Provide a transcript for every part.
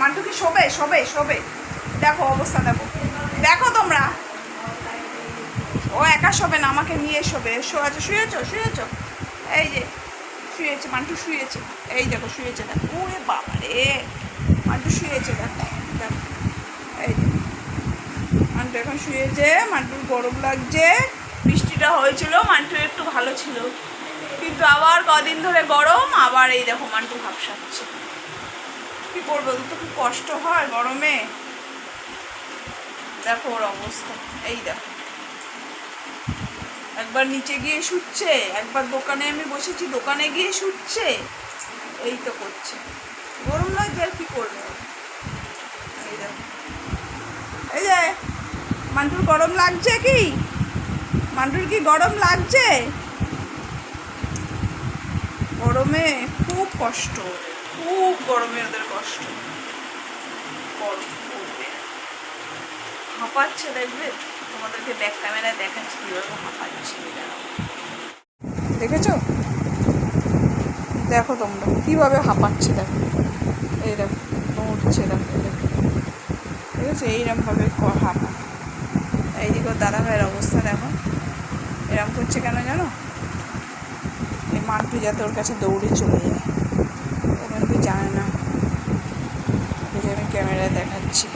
Mantoux কি শোবে শোবে শোবে। দেখো অবস্থা, দেখো। দেখো তোমরা। ও একা শোবে না, আমাকে নিয়ে শোবে। শোয়াছো শুয়েছো শুয়েছো এই যে শুয়েছে মান্টু শুয়েছে এই দেখো শুয়েছে দেখো। ওরে বাবা রে মান্টু শুয়েছে দেখো দেখো। এই যে, মান্টু এখন শুয়েছে মান্টুর গরম লাগছে। বৃষ্টিটা হয়েছিল, মান্টু একটু ভালো ছিল। কিন্তু আবার কদিন ধরে গরম, আবার এই দেখো মান্টু ভাবসাচ্ছে। কি করব? তো খুব কষ্ট হয় গরমে। দেখো ওর অবস্থা। এই দেখো। একবার নিচে গিয়ে শুচ্ছে, একবার দোকানে আমি বসেছি, দোকানে গিয়ে শুচ্ছে। এই তো করছে। গরম লাগছে আর কি করবে? এই দেখো। এই যে, মান্টুর গরম লাগছে কি? মান্টুর কি গরম লাগছে? গরমে খুব কষ্ট। খুব গরমে ওদের কষ্ট। গরম। হাঁপাচ্ছে, দেখবে? তোমাদেরকে ব্যাক ক্যামেরায় দেখাচ্ছি, কীভাবে হাঁপাচ্ছে দেখেছ? দেখো তোমরা, কীভাবে হাঁপাচ্ছে, দেখো। এই দেখো উঠছে দেখো ঠিক আছে? এইরকমভাবে হাঁপা। এইদিকে দাদা ভাইয়ের অবস্থা, দেখো। এরকম করছে কেন জানো? এই মান্টু যাতে ওর কাছে দৌড়ে চলে যায়। জানে না। আমি ক্যামেরায় দেখাচ্ছি।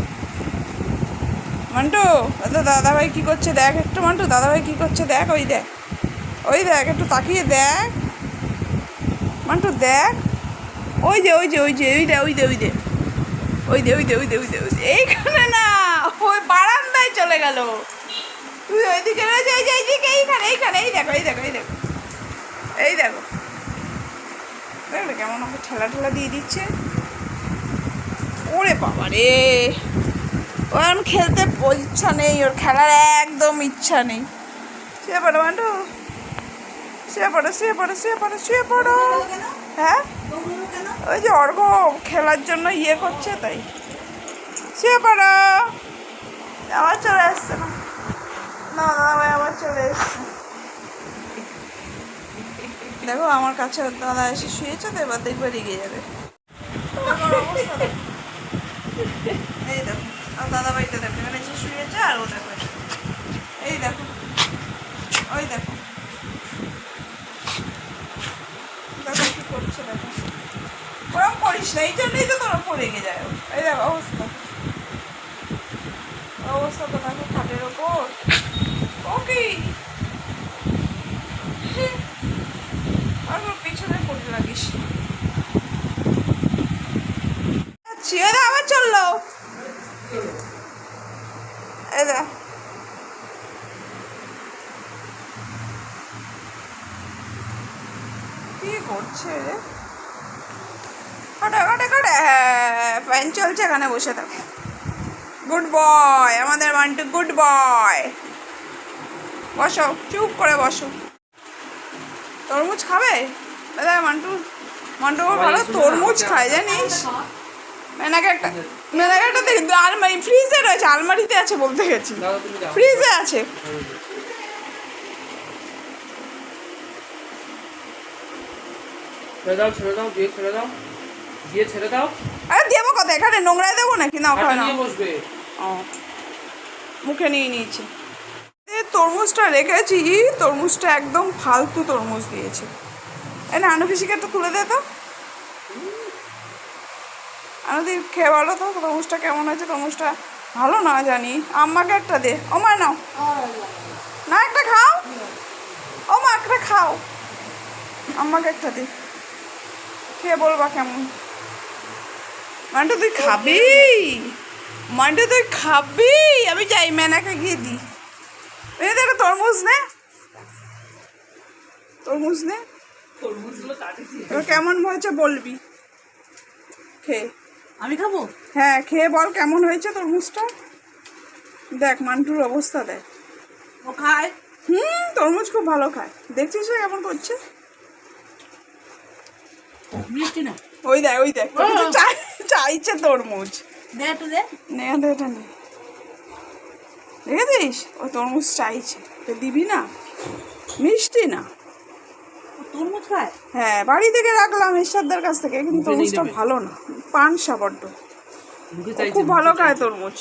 মান্টু তো দাদাভাই কী করছে দেখ একটু মান্টু, দাদাভাই কী করছে দেখ, ওই দেখ। ওই দেখ, একটু তাকিয়ে দেখ। মান্টু, দেখ। ওই যে ওই যে ওই যে ওই দে ওই দে ওই দে। ওই দে ওই দে ওই দে ওই দে ওই দে। এইখানে না, ওই বারান্দায় চলে গেল। তুই ওইদিকে যে এইখানে এইখানে, এই দেখো এই দেখো এই দেখো। এই দেখো। দেখলে কেমন আমাকে ঠেলা ঠেলা দিয়ে দিচ্ছে। ওরে বাবা রে। ওর এখন খেলতে ইচ্ছা নেই, ওর খেলার একদম ইচ্ছা নেই। শুয়ে পড়ো মান্টু শুয়ে পড়ো শুয়ে পড়ো শুয়ে পড়ো শুয়ে পড়ো। হ্যাঁ? ওই যে অর্ঘ খেলার জন্য ইয়ে করছে তাই। শুয়ে পড়ো। আবার চলে আসছে না। না দাদা ভাই আবার চলে এসছে। দেখো, আমার কাছে দাদা এসে শুয়েছে, তো এবার দেখবে রেগে যাবে। এই দেখো দাদা শুয়েছে আর এই দেখো, ওই দেখো। কি করছে করিস না, এই জন্যই তো তোর ওপর রেগে যায়। এই দেখো, অবস্থা। অবস্থা তো দেখো, খাটের ওপর। ও কি আর ওর পিছনে পড়ে লাগিস ছিঁড়ে আবার চলল। কি করছে রে? কাটে কাটে কাটে। হ্যাঁ ফ্যান চলছে এখানে, বসে থাকো। গুড বয় আমাদের মান্টু গুড বয় বসো, চুপ করে বসো। তরমুজ খাবে? দাদা মান্টু মান্টু ভালো। তরমুজ খায় জানিস? মেনাকে একটা মেনাকে একটা আলমারি ফ্রিজে রয়েছে আলমারিতে আছে বলতে গেছি। ফ্রিজে আছে। ছেড়ে দাও ছেড়ে দাও দিয়ে ছেড়ে দাও। দিয়ে ছেড়ে দাও। আরে দেবো কথা এখানে নোংরায় দেবো নাকি? না ওখানে বসবে। ও। মুখে নিয়ে নিয়েছি। তরমুজটা রেখেছি। তরমুজটা একদম ফালতু তরমুজ দিয়েছে। না আনুফিসিকে একটু তুলে দে তো। আনুদি খেয়ে বলো তো তরমুজটা কেমন হয়েছে? তরমুজটা ভালো না জানি। আম্মাকে একটা দে। ও মা নাও। না, একটা খাও। ও মা একটা খাও। আম্মাকে একটা দে। খেয়ে বলবা কেমন। মান্টু, তুই খাবি? মান্টু, তুই খাবি? আমি যাই, মেনাকে গিয়ে দিই এই দেখো তরমুজ নে। তরমুজ নে। কেমন হয়েছে বলবি? খেয়ে আমি খাব? হ্যাঁ খেয়ে বল কেমন হয়েছে তরমুজটা? দেখ মান্টুর অবস্থা দেখ। ও খায়? হুম তরমুজ খুব ভালো খায়। দেখছিস কেমন করছে? মিষ্টি না? ওই দেখ ওই দেখ। চাই চাইছে তরমুজ। দেখেছিস? ও তরমুজ চাইছে। তো দিবি না? মিষ্টি না? হ্যাঁ বাড়ি থেকে রাখলাম ঈশ্বরদের কাছ থেকে কিন্তু তরমুজটা ভালো না পান সাবড্ড খুব ভালো খায় তরমুজ।